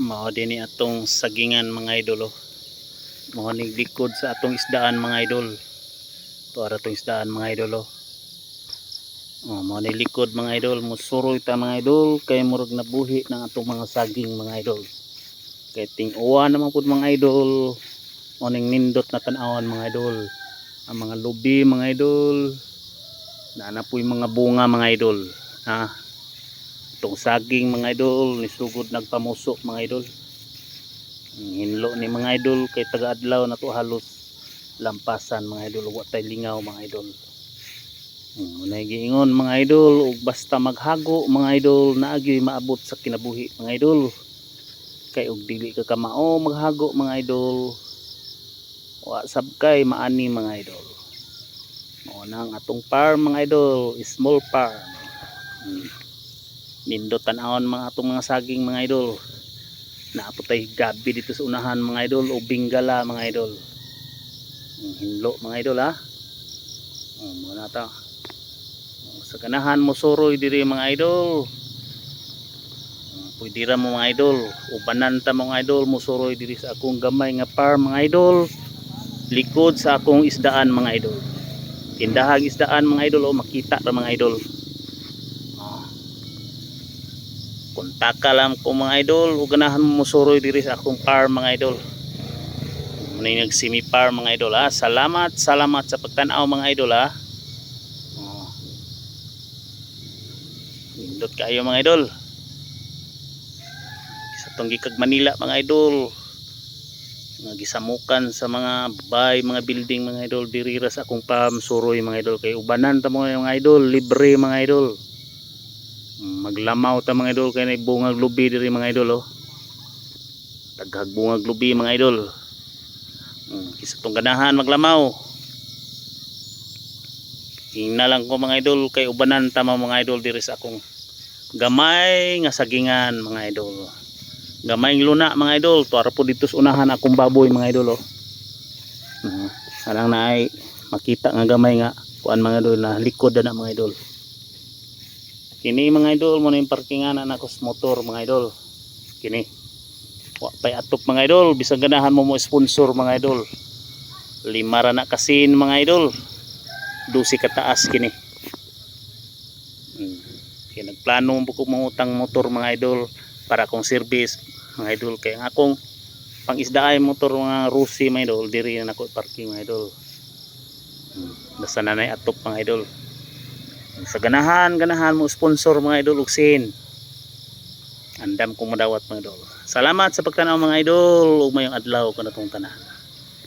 mao din ni atong sagingan mga idol oh. mao ning likod sa atong isdaan mga idol. To ara atong isdaan mga idol oh. oh mao ni likod mga idol. Musuroy ta mga idol. Kay murag nabuhi ng atong mga saging mga idol. Kay ting-uwa naman pud mga idol. Mao nindot na tan-awan mga idol. Ang mga lubi mga idol. Naanapoy mga bunga mga idol. Ha itong saging mga idol nisugod nagpamuso mga idol. Hinlo ni mga idol kay taga-adlaw na to halos lampasan mga idol. Wa tay lingaw mga idol. Muna giingon mga idol ug basta maghago mga idol naagi maabot sa kinabuhi mga idol. Kay ug dili ka kamao maghago mga idol. Wa sab kay maani mga idol. Mao nang atong farm mga idol small farm. Hmm. Nindot tanawon mga atong mga saging mga idol. Naapotay gabi dito sa unahan mga idol o bingala mga idol. Ang hinlo mga idol ha? Oh, muna ta sa ganahan mo suroy diri mga idol. Pwede ra mo mga idol. Ubanan ta mga idol mo suroy diri sa akong gamay nga farm mga idol. Likod sa akong isdaan mga idol. Tindahang isdaan mga idol o makita ra mga idol Oh. Kontaka lang ko mga idol ug ganahan mo musuroy diri sa akong farm mga idol. Muna nagsimi farm mga idol ha. Salamat, salamat sa pagtanaw mga idol ha. Oh. Nindot kayo mga idol. Sa tong gikag Manila mga idol. Nga gisamukan sa mga bay, mga building mga idol diri ra sa akong farm suroy mga idol kay ubanan ta mga mga idol, libre mga idol maglamaw ta mga idol. Kay na bungag lubi diri mga idol oh. Daghag bungag lubi mga idol. Hmm, kisa tong ganahan maglamaw. Hingna lang ko mga idol kay ubanan ta mga idol diri sa akong gamay nga sagingan mga idol. Gamay luna mga idol. Tuara po dito unahan akong baboy mga idol oh. Hmm, anang naay makita nga gamay nga kuan mga idol na likod na mga idol kini mga idol mo na yung parkingan na ako motor mga idol. Kini. Wa pay atop mga idol. Bisag ganahan mo mo sponsor mga idol. Lima ra kasin mga idol. Dusi ka taas kini. Hmm. kaya nagplano mo ko mangutang motor mga idol para akong service mga idol. Kaya ang akong pang isdaay motor mga rusi mga idol. Diri na ako parking mga idol. Hmm. basta nanay atop mga idol sa ganahan ganahan mo sponsor mga idol uksin andam kong madawat mga idol. Salamat sa pagtanaw mga idol. Ug mayong adlaw kanatong tanan